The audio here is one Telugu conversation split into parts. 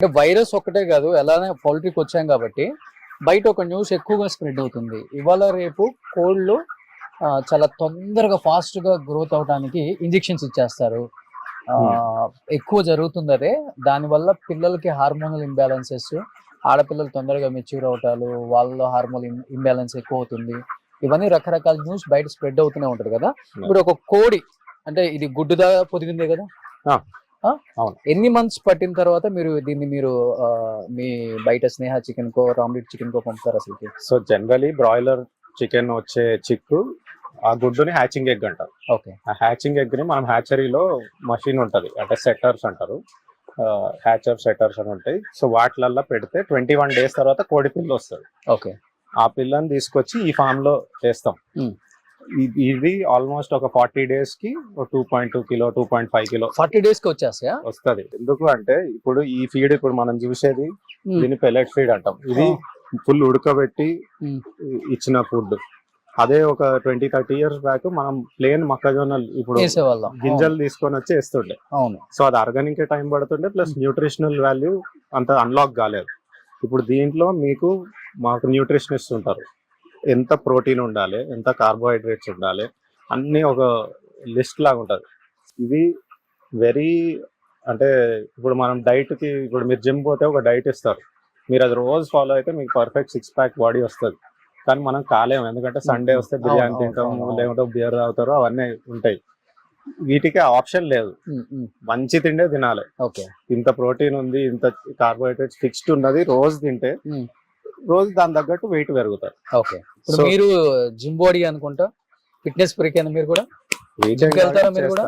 అంటే వైరస్ ఒక్కటే కాదు ఎలానే పౌల్ట్రీకి వచ్చాం కాబట్టి బయట ఒక న్యూస్ ఎక్కువగా స్ప్రెడ్ అవుతుంది. ఇవాళ రేపు కోళ్ళు చాలా తొందరగా ఫాస్ట్గా గ్రోత్ అవడానికి ఇంజెక్షన్స్ ఇచ్చేస్తారు. ఆ, ఎక్కువ జరుగుతుంది అదే. దానివల్ల పిల్లలకి హార్మోనల్ ఇంబ్యాలెన్సెస్ ఆడపిల్లలు తొందరగా మెచ్యూర్ అవటాలు వాళ్ళలో హార్మోన్ ఇంబ్యాలెన్స్ ఎక్కువ అవుతుంది. ఇవన్నీ రకరకాల న్యూస్ బయట స్ప్రెడ్ అవుతూనే ఉంటది కదా. ఇప్పుడు ఒక కోడి అంటే ఇది గుడ్డుదా పొదిగిందే కదా? అవును. ఎన్ని మంత్స్ పట్టిన తర్వాత మీరు దీన్ని మీరు మీ బయట స్నేహ చికెన్ కో రామ్లెట్ చికెన్ కో పంపుతారు అసలు సో జనరలీ బ్రాయిలర్ చికెన్ వచ్చే చిక్కు ఆ గుడ్డుని హ్యాచింగ్ ఎగ్ అంటారు. ఓకే. ఆ హ్యాచింగ్ ఎగ్ని మనం హ్యాచరీలో మషిన్ ఉంటది. అంటే సెట్టర్స్ అంటారు. హ్యాచర్ సెట్టర్స్ అని ఉంటాయి. సో వాటిలల్లో పెడితే ట్వంటీ వన్ డేస్ తర్వాత కోడి పిల్ల వస్తుంది. ఓకే. ఆ పిల్లని తీసుకొచ్చి ఈ ఫామ్లో వేస్తాం. ఇ- ఇది ఆల్మోస్ట్ ఒక ఫార్టీ డేస్కి two point two kilo two point five kilo forty డేస్కి వచ్చేస్తాయా? వస్తది. ఎందుకు అంటే ఇప్పుడు ఈ ఫీడ్ ఇప్పుడు మనం చూసేది దీన్ని పెల్లెట్ ఫీడ్ అంటాం. ఇది ఫుల్ ఉడకబెట్టి. ఇచ్చిన ఫుడ్. అదే ఒక ట్వంటీ థర్టీ ఇయర్స్ బ్యాక్ మనం ప్లేన్ మొక్కజొన్నలు ఇప్పుడు గింజలు తీసుకొని వచ్చి వేస్తుండే. అవును. సో అది అరగనికే టైం పడుతుండే ప్లస్ న్యూట్రిషనల్ వాల్యూ అంత అన్లాక్ కాలేదు. ఇప్పుడు దీంట్లో మీకు మాకు న్యూట్రిషనిస్ట్ ఉంటారు. ఎంత ప్రోటీన్ ఉండాలి ఎంత కార్బోహైడ్రేట్స్ ఉండాలి అన్నీ ఒక లిస్ట్ లాగా ఉంటుంది. ఇది వెరీ అంటే ఇప్పుడు మనం డైట్కి ఇప్పుడు మీరు జిమ్ పోతే ఒక డైట్ ఇస్తారు. మీరు అది రోజు ఫాలో అయితే మీకు పర్ఫెక్ట్ సిక్స్ ప్యాక్ బాడీ వస్తుంది. కానీ మనం కాలేము ఎందుకంటే సండే వస్తే బిర్యానీ అవును, తింటాం అవును, అవును. లేకుంటే బియర్ తాగుతారు అవన్నీ ఉంటాయి. వీటికి ఆప్షన్ లేదు. మంచి తిండే తినాలి. ఓకే. ఇంత ప్రోటీన్ ఉంది ఇంత కార్బోహైడ్రేట్స్ ఫిక్స్డ్ ఉన్నది రోజు తింటే. రోజు దాని తగ్గట్టు వెయిట్ పెరుగుతారు. ఓకే. ఇప్పుడు మీరు జిమ్ బాడీ అనుకుంటా ఫిట్నెస్ ఫ్రీకేనా మీరు కూడా? Weight Gym కి వెళ్తారా gain మీరు కూడా?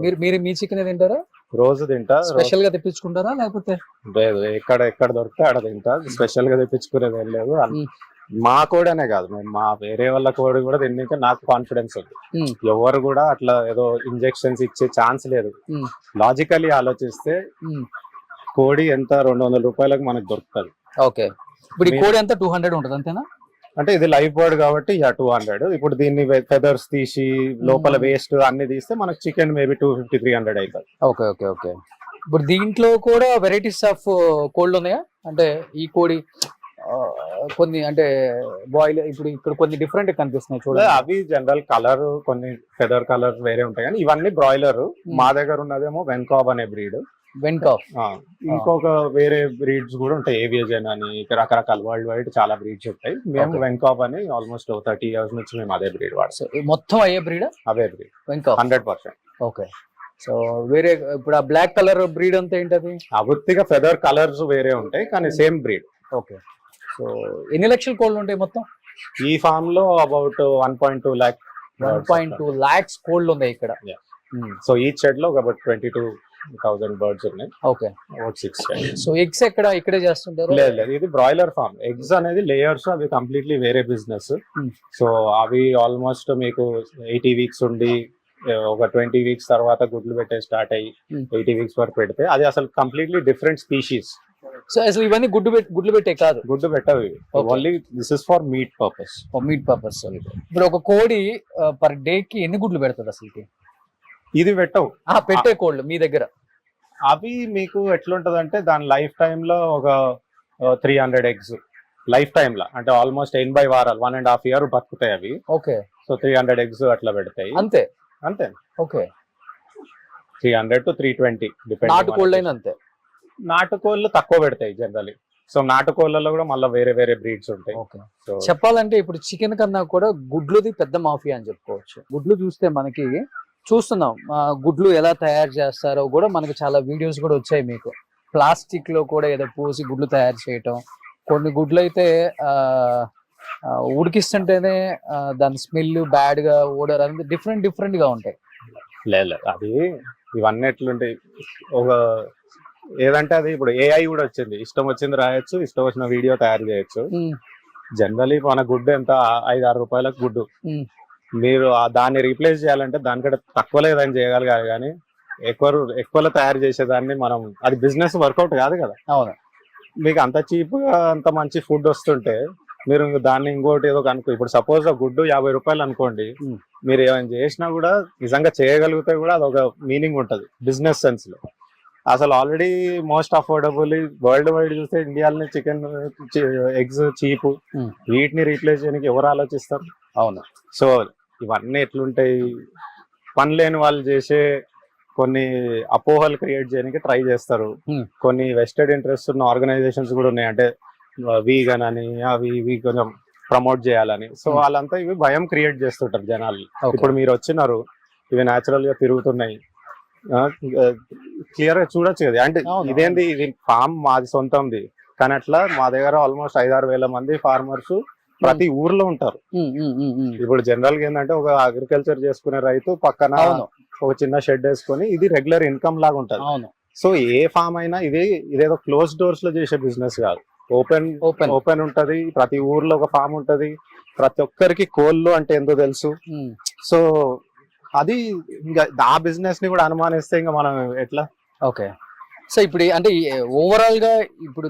మీరు మీరు మీ చికెన్ తింటారా? రోజు తింటా రోజు- స్పెషల్గా తెప్పించుకుంటారా లేకపోతే? లేదు ఎక్కడ ఎక్కడ దొరికితే ఆడ తింటా. స్పెషల్గా తెప్పించుకునేది ఏం లేదు. అన్- మ్మ్. మా కోడనే కాదు మేము మా వేరే వాళ్ళ కోడి కూడా తిన్నాక నాకు కాన్ఫిడెన్స్ ఉంది. ఎవరు కూడా అట్లా ఏదో ఇంజెక్షన్స్ ఇచ్చే ఛాన్స్ లేదు. లాజికలీ ఆలోచిస్తే ఉమ్, కోడి ఎంత రెండు వందల రూపాయలకు మనకు దొరుకుతుంది. ఓకే. ఇప్పుడు ఈ కోడి అంతా టూ హండ్రెడ్ ఉంటుంది అంతేనా? అంటే ఇది లైఫ్ బర్డ్ కాబట్టి యా టూ హండ్రెడ్ ఇప్పుడు దీన్ని ఫెదర్స్ తీసి లోపల మ్మ్. వేస్ట్ అన్ని తీస్తే మనకు chicken maybe two fifty three hundred అవుతుంది ఓకే ఓకే ఓకే ఇప్పుడు దీంట్లో కూడా వెరైటీస్ ఆఫ్ కోళ్ళు ఉన్నాయా? అంటే ఈ కోడి కొన్ని అంటే బాయిల్ ఇప్పుడు ఇక్కడ కొన్ని డిఫరెంట్ కనిపిస్తున్నాయి చూడండి. అవి జనరల్ కలర్ కొన్ని ఫెదర్ కలర్ వేరే ఉంటాయి కానీ ఇవన్నీ బ్రాయిలర్ మా దగ్గర ఉన్నదేమో వెన్కాబ్ అనే బ్రీడ్ వెంట ఇంకొక వేరే బ్రీడ్స్ కూడా ఉంటాయి. ఏవియజన్ అని రకరకాల వరల్డ్ వైడ్ చాలా బ్రీడ్స్ ఉంటాయి. మేము. వెన్కాబ్ అని ఆల్మోస్ట్ థర్టీ ఇయర్స్ నుంచి మేము అదే బ్రీడ్ వాడతాం. మొత్తం అయ్యే బ్రీడ్ అవే బ్రీడ్ వెంక హండ్రెడ్ పర్సెంట్ ఓకే సో వేరే ఇప్పుడు ఆ బ్లాక్ కలర్ బ్రీడ్ అంతా ఏంటది? అభివృద్ధిగా ఫెదర్ కలర్స్ వేరే ఉంటాయి కానీ సేమ్ బ్రీడ్ ఓకే సో ఎన్ని లక్షల కోళ్ళు ఉంటాయి మొత్తం? ఈ ఫామ్లో about one point two lakh one point two lakhs కోళ్ళు ఉన్నాయి ఇక్కడ. సో ఈ షెడ్లో about twenty two thousand birds ఉన్నాయి. Okay. About six so eggs ఎక్కడ ఇక్కడే చేస్తుంటారు? లేదు లేదు. ఇది బ్రాయిలర్ ఫార్మ్ ఎగ్స్ అనేది లేయర్స్ అవి కంప్లీట్లీ వేరే బిజినెస్ Hmm. సో అవి ఆల్మోస్ట్ మీకు ఎయిటీ వీక్స్ ఉండి ఒక ట్వంటీ వీక్స్ తర్వాత గుడ్లు పెట్టే స్టార్ట్ అయ్యి Hmm. ఎయిటీ వీక్స్ వరకు పెడితే అది అసలు కంప్లీట్లీ డిఫరెంట్ స్పీషీస్ సో అసలు ఇవన్నీ గుడ్డు గుడ్లు పెట్టే కాదు? గుడ్డు పెట్టవి. Only this is for meat purpose meat purpose ఇప్పుడు ఒక కోడి పర్ డే కి ఎన్ని గుడ్లు పెడుతుంది అసలుకి? ఇది పెట్టవు. ఆ పెట్టే కోళ్ళు మీ దగ్గర. అవి మీకు ఎట్లుంటదంటే దాని లైఫ్ టైమ్లో ఒక త్రీ హండ్రెడ్ ఎగ్స్ లైఫ్ టైమ్లో అంటే ఆల్మోస్ట్ ఎనభై వారాలు వన్ అండ్ హాఫ్ ఇయర్ బతుకుతాయి అవి. Okay. So three hundred eggs అట్లా పెడతాయి. అంతే? అంతే. Okay. Three hundred to three twenty నాటు కోళ్ళు అయినా అంతే? నాటుకోళ్ళు తక్కువ పెడతాయి జనరలీ సో నాటుకోళ్ళలో కూడా మళ్ళీ వేరే వేరే బ్రీడ్స్ ఉంటాయి. చెప్పాలంటే ఇప్పుడు చికెన్ కన్నా కూడా గుడ్లుది పెద్ద మాఫియా అని చెప్పుకోవచ్చు. గుడ్లు చూస్తే మనకి చూస్తున్నాం. గుడ్లు ఎలా తయారు చేస్తారో కూడా మనకి చాలా వీడియోస్ కూడా వచ్చాయి మీకు. ప్లాస్టిక్లో కూడా ఏదో పోసి గుడ్లు తయారు చేయటం. కొన్ని గుడ్లు అయితే ఉడికిస్తుంటేనే దాని స్మెల్ బ్యాడ్గా ఓడర్ అనేది డిఫరెంట్ డిఫరెంట్గా ఉంటాయి. లేదు. అది ఇవన్నీ ఎట్లుంటాయి ఒక ఏదంటే అది ఇప్పుడు ఏఐ కూడా వచ్చింది. ఇష్టం వచ్చింది రాయొచ్చు ఇష్టం వచ్చిన వీడియో తయారు చేయొచ్చు. జనరలీ మన గుడ్డు ఎంత? ఐదు ఆరు రూపాయలకు గుడ్డు. మీరు ఆ దాన్ని రీప్లేస్ చేయాలంటే దానికంటే తక్కువ లేదని చేయగలగాలి కానీ ఎక్కువ ఎక్కువలో తయారు చేసేదాన్ని మనం అది బిజినెస్ వర్కౌట్ కాదు కదా. అవును. మీకు అంత చీప్గా అంత మంచి ఫుడ్ వస్తుంటే మీరు దాన్ని ఇంకోటి ఏదో కనుక్కో ఇప్పుడు సపోజ్ ఆ గుడ్డు యాభై రూపాయలు అనుకోండి. మీరు ఏమైనా చేసినా కూడా నిజంగా చేయగలిగితే కూడా అది ఒక మీనింగ్ ఉంటది బిజినెస్ సెన్స్లో. అసలు already most affordable world wide చూస్తే ఇండియాలోనే చికెన్ ఎగ్స్ చీప్. వీటిని రీప్లేస్ చేయడానికి ఎవరు ఆలోచిస్తారు? అవును. సో ఇవన్నీ ఎట్లుంటాయి? పని లేని వాళ్ళు చేసే కొన్ని అపోహలు క్రియేట్ చేయడానికి ట్రై చేస్తారు. కొన్ని వెస్టెడ్ ఇంట్రెస్ట్ ఉన్న ఆర్గనైజేషన్స్ కూడా ఉన్నాయి. అంటే వీగన్ అని అవి ఇవి కొంచెం ప్రమోట్ చేయాలని. సో. వాళ్ళంతా ఇవి భయం క్రియేట్ చేస్తుంటారు జనాలు. ఇప్పుడు మీరు వచ్చినారు ఇవి న్యాచురల్గా తిరుగుతున్నాయి. క్లియర్గా చూడొచ్చు కదా. అంటే ఇదేంది? ఇది ఫామ్ మాది సొంతంది. కానీ అట్లా మా దగ్గర ఆల్మోస్ట్ ఐదారు వేల మంది ఫార్మర్స్ ప్రతి ఊర్లో ఉంటారు. ఇప్పుడు జనరల్గా ఏంటంటే ఒక అగ్రికల్చర్ చేసుకునే రైతు పక్కన ఒక చిన్న షెడ్ వేసుకొని ఇది రెగ్యులర్ ఇన్కమ్ లాగా ఉంటది. సో ఏ ఫామ్ అయినా ఇది ఇదేదో క్లోజ్ డోర్స్లో చేసే బిజినెస్ కాదు. ఓపెన్ ఓపెన్ ఓపెన్ ఉంటది. ప్రతి ఊర్లో ఒక ఫామ్ ఉంటది. ప్రతి ఒక్కరికి కోళ్ళు అంటే ఎంతో తెలుసు. సో అది ఇంకా ఆ బిజినెస్ని కూడా అనుమానిస్తే ఇంకా మనం ఎట్లా? ఓకే. సో ఇప్పుడు అంటే ఓవరాల్గా ఇప్పుడు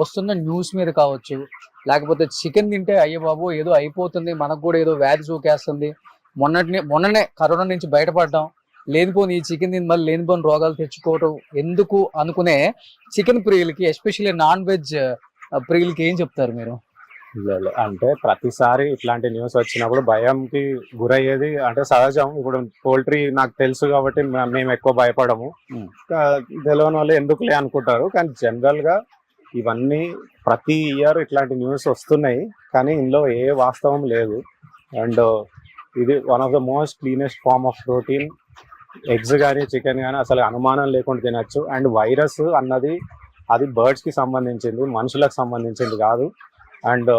వస్తున్న న్యూస్ మీద కావచ్చు లేకపోతే చికెన్ తింటే అయ్యే బాబు ఏదో అయిపోతుంది మనకు కూడా ఏదో వ్యాధి సోకేస్తుంది మొన్నటి మొన్ననే కరోనా నుంచి బయటపడడం. లేనిపోని ఈ చికెన్ తిని మళ్ళీ లేనిపోని రోగాలు తెచ్చుకోవటం ఎందుకు అనుకునే చికెన్ ప్రియులకి ఎస్పెషల్లీ నాన్ వెజ్ ప్రియులకి ఏం చెప్తారు మీరు? అంటే ప్రతిసారి ఇట్లాంటి న్యూస్ వచ్చినప్పుడు భయంకి గురయ్యేది అంటే సహజం. ఇప్పుడు పోల్ట్రీ నాకు తెలుసు కాబట్టి మేము ఎక్కువ భయపడము. తెలియని వాళ్ళు ఎందుకులే అనుకుంటారు. కానీ జనరల్గా ఇవన్నీ ప్రతి ఇయర్ ఇట్లాంటి న్యూస్ వస్తున్నాయి. కానీ ఇందులో ఏ వాస్తవం లేదు. అండ్ ఇది one of the most cleanest form of protein. Eggs కానీ చికెన్ కానీ అసలు అనుమానం లేకుండా తినచ్చు. అండ్ వైరస్ అన్నది అది బర్డ్స్కి సంబంధించింది మనుషులకు సంబంధించింది కాదు. అండ్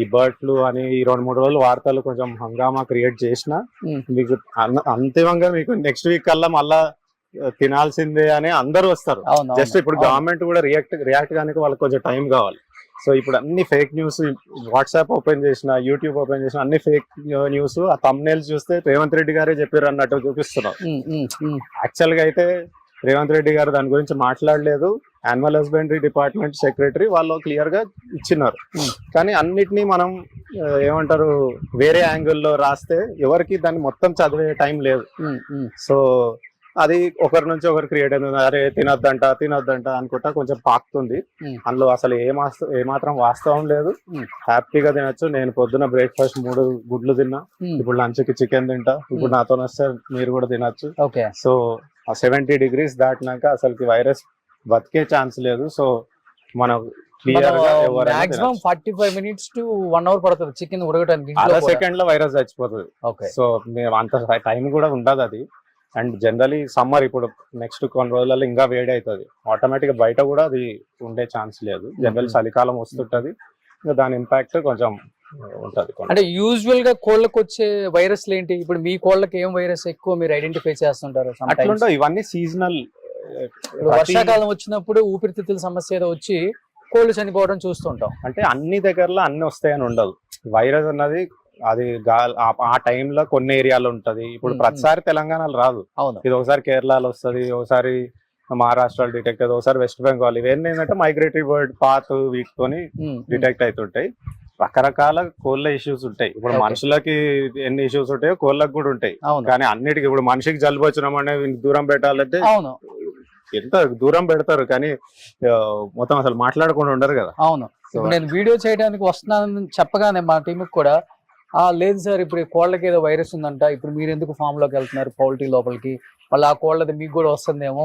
ఈ బర్డ్ ఫ్లూ అని ఈ రెండు మూడు రోజులు వార్తలు కొంచెం హంగామా క్రియేట్ చేసిన. మీకు అంతిమంగా మీకు నెక్స్ట్ వీక్ కల్లా మళ్ళా తినాల్సిందే అని అందరూ వస్తారు. జస్ట్ ఇప్పుడు గవర్నమెంట్ కూడా రియాక్ట్ రియాక్ట్ కానీ వాళ్ళకి కొంచెం టైం కావాలి. సో ఇప్పుడు అన్ని ఫేక్ న్యూస్ వాట్సాప్ ఓపెన్ చేసిన యూట్యూబ్ ఓపెన్ చేసిన అన్ని ఫేక్ న్యూస్ ఆ తమ్నేల్స్ చూస్తే రేవంత్ రెడ్డి గారే చెప్పారు అన్నట్టు చూపిస్తున్నారు యాక్చువల్గా అయితే రేవంత్ రెడ్డి గారు దాని గురించి మాట్లాడలేదు. యానిమల్ హస్బెండరీ డిపార్ట్మెంట్ సెక్రటరీ వాళ్ళు క్లియర్గా ఇచ్చినారు Hmm. కానీ అన్నిటినీ మనం ఏమంటారు వేరే యాంగిల్లో రాస్తే ఎవరికి దాన్ని మొత్తం చదివే టైం లేదు. సో అది ఒకరి నుంచి ఒకరు క్రియేట్ అయింది అరే తినొద్దంట తినొద్దంట అనుకుంటా కొంచెం పాకుతుంది. Hmm. అందులో అసలు ఏ మాస్త ఏ మాత్రం వాస్తవం లేదు. Hmm. హ్యాపీగా తినొచ్చు. నేను పొద్దున బ్రేక్ఫాస్ట్ మూడు గుడ్లు తిన్నా. ఇప్పుడు లంచ్కి చికెన్ తింటా. ఇప్పుడు Hmm. నాతో వస్తే మీరు కూడా తినొచ్చు. ఓకే సో ఆ సెవెంటీ డిగ్రీస్ దాటినాక అసలుకి వైరస్ బతికే ఛాన్స్ లేదు. సో మనం గా maximum. Forty five minutes to one hour పడుతుంది చికెన్ ఉడకడానికి అర సెకండ్లో వైరస్ చచ్చిపోతుంది. ఓకే. సో మేము అంత టైం కూడా ఉండదు అది. అండ్ జనరలీ సమ్మర్ ఇప్పుడు నెక్స్ట్ కొన్ని రోజులలో ఇంకా వేడి అవుతుంది ఆటోమేటిక్ బయట కూడా అది ఉండే ఛాన్స్ లేదు. జనరల్. చలికాలం వస్తుంటది. ఇంకా దాని ఇంపాక్ట్ కొంచెం ఉంటది. అంటే యూజువల్గా కోళ్ళకి వచ్చే వైరస్లు ఏంటి ఇప్పుడు మీ కోళ్ళకి ఏం వైరస్ ఎక్కువ మీరు ఐడెంటిఫై చేస్తుంటారు ఇవన్నీ సీజనల్ వర్షాకాలం వచ్చినప్పుడు ఊపిరితిత్తుల సమస్య ఏదో వచ్చి కోళ్ళు చనిపోవడం చూస్తుంటాం. అంటే అన్ని దగ్గరలో అన్ని వస్తాయని ఉండదు. వైరస్ అన్నది అది ఆ- టైంలో కొన్ని ఏరియాలో ఉంటది. ఇప్పుడు. ప్రతిసారి తెలంగాణలో రాదు. అవును. ఇది ఒకసారి కేరళలో వస్తది ఒకసారి మహారాష్ట్రలో డిటెక్ట్ అవుతుంది ఒకసారి వెస్ట్ బెంగాల్. ఇవన్నీ ఏంటంటే మైగ్రేటరీ బర్డ్ పాత్ వీటితోని. డిటెక్ట్ అవుతుంటాయి. రకరకాల కోళ్ళ ఇష్యూస్ ఉంటాయి. ఇప్పుడు. మనుషులకి ఎన్ని ఇష్యూస్ ఉంటాయో కోళ్ళకి కూడా ఉంటాయి. కానీ అన్నిటికీ ఇప్పుడు మనిషికి జలుబు వచ్చినామనే దూరం పెట్టాలంటే అవును. ఎంత దూరం పెడతారు? కానీ మొత్తం అసలు మాట్లాడకుండా ఉండరు కదా. అవును. నేను వీడియో చేయడానికి వస్తున్నానని చెప్పగానే మా టీంకి కూడా ఆ లేదు సార్ ఇప్పుడు కోళ్ళకి ఏదో వైరస్ ఉందంట. ఇప్పుడు మీరు ఎందుకు ఫామ్లోకి వెళ్తున్నారు? పౌల్ట్రీ లోపలికి. మళ్ళీ ఆ కోళ్ళది మీకు కూడా వస్తుందేమో.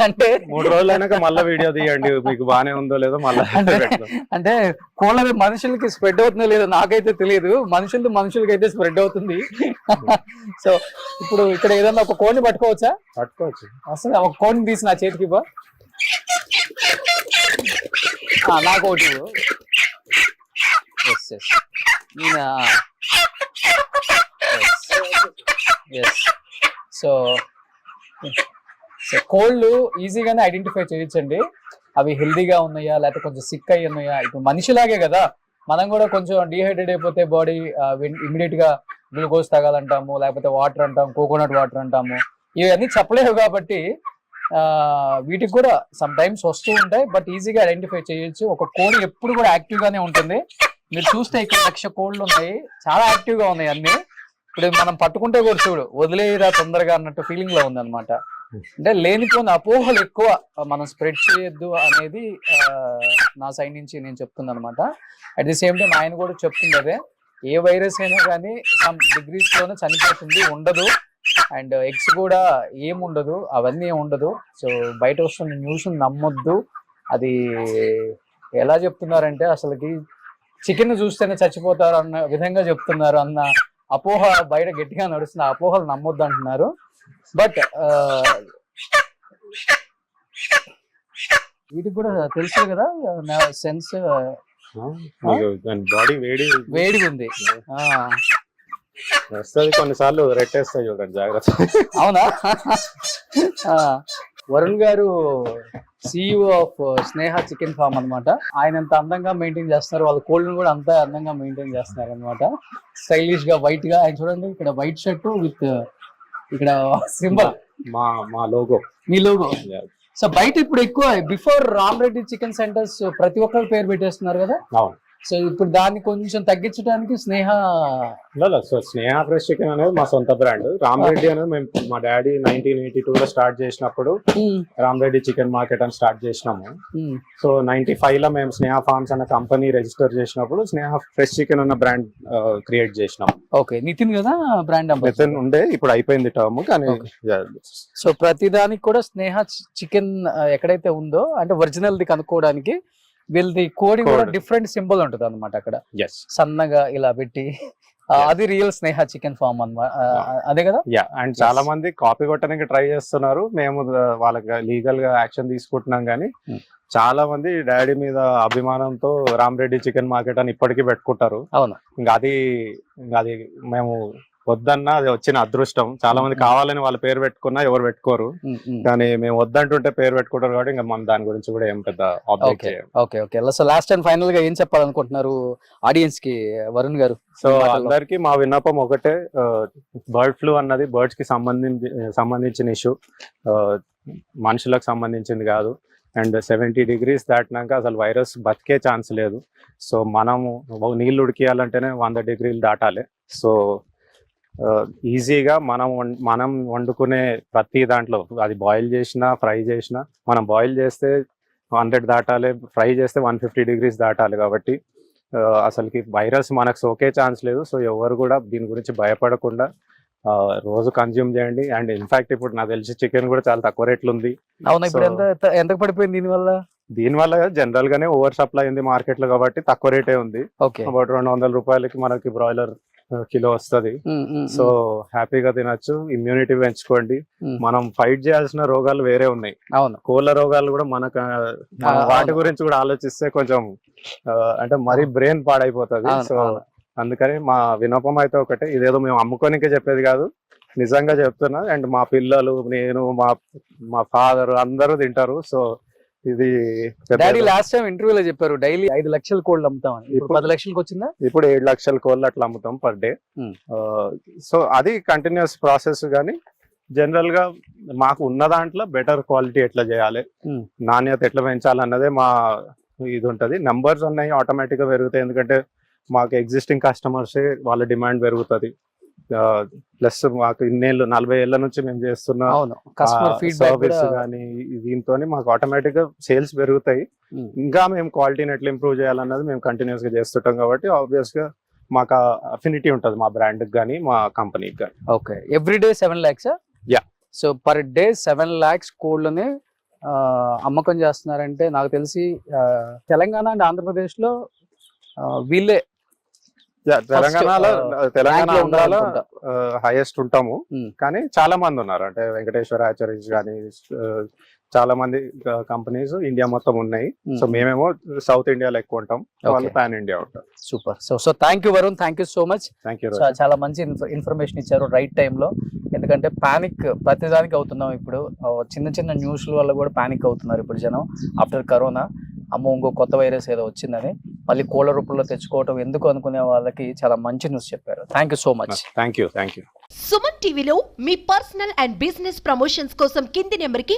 అంటే మూడు రోజులు అయినాక మళ్ళీ వీడియో తీయండి. మీకు బానే ఉందో లేదో మళ్ళీ అంటే- అంటే కోళ్ళది మనుషులకి స్ప్రెడ్ అవుతుందో లేదో నాకైతే తెలియదు మనుషులది మనుషులకి అయితే స్ప్రెడ్ అవుతుంది. సో ఇప్పుడు ఇక్కడ ఏదన్నా ఒక కోడిని పట్టుకోవచ్చా? పట్టుకోవచ్చు. అసలు ఒక కోడిని తీసి నా చేతికి ఆ, నాకు ఒకటి ఎస్ ఎస్ నేను ఎస్ సో సో కోళ్ళు ఈజీగానే ఐడెంటిఫై చేయొచ్చండి. అవి హెల్దీగా ఉన్నాయా లేకపోతే కొంచెం సిక్ అయ్యి ఉన్నాయా? ఇప్పుడు మనిషిలాగే కదా. మనం కూడా కొంచెం డిహైడ్రేట్ అయిపోతే బాడీ ఇమీడియట్గా గ్లూకోజ్ తాగాలంటాము లేకపోతే వాటర్ అంటాం కోకోనట్ వాటర్ అంటాము. ఇవన్నీ చెప్పలేవు కాబట్టి ఆ, వీటికి కూడా సమ్ టైమ్స్ వస్తూ ఉంటాయి బట్ ఈజీగా ఐడెంటిఫై చేయొచ్చు. ఒక కోడి ఎప్పుడు కూడా యాక్టివ్ గానే ఉంటుంది. మీరు చూస్తే ఇక్కడ లక్ష కోళ్ళు ఉన్నాయి. చాలా యాక్టివ్గా ఉన్నాయి అన్ని. ఇప్పుడు మనం పట్టుకుంటే కూడా చూడు వదిలేయరా తొందరగా అన్నట్టు ఫీలింగ్లో ఉంది అనమాట అంటే లేనిపోయిన అపోహలు ఎక్కువ మనం స్ప్రెడ్ చేయొద్దు అనేది నా సైడ్ నుంచి నేను చెప్తుంది అనమాట అట్ ది సేమ్ టైం ఆయన కూడా చెప్తుంది అదే ఏ వైరస్ అయినా కానీ సమ్ డిగ్రీస్లోనే చనిపోతుంది ఉండదు. అండ్ ఎగ్స్ కూడా ఏం ఉండదు అవన్నీ ఉండదు. సో బయట వస్తున్న న్యూస్ నమ్మొద్దు. అది ఎలా చెప్తున్నారంటే అసలుకి చికెన్ చూస్తేనే చచ్చిపోతారు అన్న విధంగా చెప్తున్నారు అన్న అపోహ బయట గట్టిగా నడుస్తుంది ఆ అపోహలు నమ్మొద్దు అంటున్నారు. బట్ వీటికి కూడా తెలుసు కదా సెన్స్ బాడీ వేడి వేడిగా ఉంది. వస్తుంది కొన్నిసార్లు రెట్టేస్తాయి చూడండి జాగ్రత్త. అవునా? ఆ, వరుణ్ గారు CEO of Sneha chicken farm అన్నమాట. ఆయన ఎంత అందంగా మెయింటైన్ చేస్తున్నారు వాళ్ళ కోళ్ళను కూడా అంత అందంగా మెయింటైన్ చేస్తున్నారు అనమాట స్టైలిష్గా వైట్గా. ఆయన చూడండి ఇక్కడ వైట్ షర్ట్ విత్ ఇక్కడ సింబల్ మా మా లోగో మీ లోగో సో బయట ఇప్పుడు ఎక్కువ before Ram Reddy chicken centres ప్రతి ఒక్కరు పేరు పెట్టేస్తున్నారు కదా? సో ఇప్పుడు దాన్ని కొంచెం తగ్గించడానికి Sneha so Sneha fresh chicken అనేది మా సొంత బ్రాండ్ రామరెడ్డి అనేది మేము మా డాడీ నైన్టీన్ ఎయిటీ టూ లో స్టార్ట్ చేసినప్పుడు రామరెడ్డి చికెన్ మార్కెట్ అని స్టార్ట్ చేసినాము. సో నైన్టీ ఫైవ్లో మేము స్నేహ ఫార్మ్స్ అనే కంపెనీ రిజిస్టర్ చేసినప్పుడు స్నేహ ఫ్రెష్ చికెన్ అన్న బ్రాండ్ క్రియేట్ చేసినాం. ఓకే నితిన్ కదా బ్రాండ్ మెథన్ ఉండే ఇప్పుడు అయిపోయింది టర్మ్ కానీ. సో ప్రతి దానికి కూడా స్నేహ చికెన్ ఎక్కడైతే ఉందో అంటే ఒరిజినల్ ది కనుక్కోవడానికి వీళ్ళది కోడి కూడా. డిఫరెంట్ సింబల్ ఉంటుంది అనమాట అక్కడ. సన్నగా ఇలా పెట్టి. అది రియల్ స్నేహ చికెన్ ఫార్మ్ అన్నమాట ఆ, అదే కదా? యా అండ్ చాలా మంది కాపీ కొట్టడానికి ట్రై చేస్తున్నారు. మేము వాళ్ళకి లీగల్గా యాక్షన్ తీసుకుంటున్నాం కానీ Hmm. చాలా మంది డాడీ మీద అభిమానంతో రామరెడ్డి చికెన్ మార్కెట్ అని ఇప్పటికీ పెట్టుకుంటారు. అవును. ఇంకా అది ఇంకా అది మేము వద్దన్నా అది వచ్చిన అదృష్టం. చాలా మంది. కావాలని వాళ్ళ పేరు పెట్టుకున్నా ఎవరు పెట్టుకోరు. కానీ మేము వద్దంటుంటే పేరు పెట్టుకుంటారు కాబట్టి ఇంకా మనం దాని గురించి కూడా ఏం పెద్ద okay okay so last and ఫైనల్గా ఏం చెప్పాలనుకుంటున్నారు ఆడియన్స్కి వరుణ్ గారు? సో. అందరికి మా విన్నపం ఒకటే బర్డ్ ఫ్లూ అన్నది బర్డ్స్కి సంబంధించి సంబంధించిన ఇష్యూ మనుషులకు సంబంధించింది కాదు. అండ్ సెవెంటీ డిగ్రీస్ దాటినాక అసలు వైరస్ బతికే ఛాన్స్ లేదు. సో మనము నీళ్ళు ఉడికియాలంటేనే వంద డిగ్రీలు దాటాలి. సో ఈజీగా మనం మనం వండుకునే ప్రతి దాంట్లో అది బాయిల్ చేసినా ఫ్రై చేసినా మనం బాయిల్ చేస్తే హండ్రెడ్ దాటాలి ఫ్రై చేస్తే వన్ ఫిఫ్టీ డిగ్రీస్ దాటాలి కాబట్టి అసలుకి వైరస్ మనకు సోకే ఛాన్స్ లేదు. సో ఎవరు కూడా దీని గురించి భయపడకుండా రోజు కన్జ్యూమ్ చేయండి. అండ్ ఇన్ఫాక్ట్ ఇప్పుడు నాకు తెలిసి చికెన్ కూడా చాలా తక్కువ రేట్లు ఉంది. అవునా ఇప్పుడు So- ఎంత పడిపోయింది దీనివల్ల దీనివల్ల జనరల్ గానే ఓవర్ సప్లై ఉంది మార్కెట్లో కాబట్టి తక్కువ రేటే ఉంది. అబౌట్ రెండు వందల రూపాయలకి మనకి బ్రాయిలర్ కిలో వస్తది. సో హ్యాపీగా తినొచ్చు. ఇమ్యూనిటీ పెంచుకోండి. మనం ఫైట్ చేయాల్సిన రోగాలు వేరే ఉన్నాయి. అవును. కోళ్ళ రోగాలు కూడా మనకు వాటి. గురించి కూడా ఆలోచిస్తే కొంచెం అంటే మరీ బ్రెయిన్ పాడైపోతుంది. సో. అందుకని మా వినోపం అయితే ఒకటే. ఇదేదో మేము అమ్ముకోనికే చెప్పేది కాదు. నిజంగా చెప్తున్నా. అండ్ మా పిల్లలు నేను మా మా ఫాదర్ అందరూ తింటారు. సో ఇది డాడీ లాస్ట్ టైం ఇంటర్వ్యూలో చెప్పారు డైలీ ఐదు లక్షల కోళ్ళు అమ్ముతామని ఇప్పుడు ఇప్పుడు- పది లక్షలకు వచ్చిందా? ఇప్పుడు ఏడు లక్షల కోళ్ళు అట్లా అమ్ముతాం పర్ డే. సో అది కంటిన్యూస్ ప్రాసెస్ కానీ జనరల్గా మాకు ఉన్న దాంట్లో బెటర్ క్వాలిటీ ఎట్లా చేయాలి. నాణ్యత ఎట్లా పెంచాలన్నదే మా ఇది ఉంటది నంబర్స్ ఉన్నాయి ఆటోమేటిక్గా పెరుగుతాయి. ఎందుకంటే మాకు ఎగ్జిస్టింగ్ కస్టమర్స్ వాళ్ళ డిమాండ్ పెరుగుతుంది. ప్లస్ మాకు ఇన్నేళ్ళు నలభై ఏళ్ళ నుంచి మేము చేస్తున్న అవును. కస్టమర్ ఫీడ్బ్యాక్ సర్వీస్ కానీ దీంతో మాకు ఆటోమేటిక్గా సేల్స్ పెరుగుతాయి. ఇంకా మేము క్వాలిటీని ఎట్లా ఇంప్రూవ్ చేయాలన్నది మేము కంటిన్యూస్గా చేస్తుంటాం కాబట్టి ఆబ్వియస్గా మాకు అఫినిటీ ఉంటుంది మా బ్రాండ్ కానీ మా కంపెనీకి కానీ okay. Every day seven lakhs Yeah. So per day seven lakhs కోళ్ళని అమ్మకం చేస్తున్నారంటే నాకు తెలిసి తెలంగాణ అండ్ ఆంధ్రప్రదేశ్లో వీళ్ళే తెలంగాణలో తెలంగాణ ఆంధ్రాలో. హైయెస్ట్ ఉంటాము. కానీ చాలా మంది ఉన్నారు. అంటే వెంకటేశ్వర ఆచార్యస్ కానీ చాలా మంది కంపెనీస్ ఇండియా మొత్తం ఉన్నాయి. సో మేమేమో సౌత్ ఇండియాలో ఎక్కువ ఉంటాం. వాళ్ళు. పాన్ ఇండియా ఉంటారు. Super so so thank you Varun thank you so much thank you చాలా మంచి ఇన్ఫర్మేషన్ ఇచ్చారు రైట్ టైంలో ఎందుకంటే పానిక్ ప్రతిదానికి అవుతున్నాం ఇప్పుడు. చిన్న చిన్న న్యూస్ల వల్ల కూడా పానిక్ అవుతున్నారు ఇప్పుడు జనం. ఆఫ్టర్ కరోనా అమ్మో ఇంకో కొత్త వైరస్ ఏదో వచ్చిందని. మళ్ళీ కోళ్ళ రూపంలో తెచ్చుకోవటం ఎందుకు అనుకునే వాళ్ళకి చాలా మంచి న్యూస్ చెప్పారు. Thank you so much thank you thank you Suman టీవీలో మీ పర్సనల్ అండ్ బిజినెస్ ప్రమోషన్స్ కోసం కింది నెంబర్కి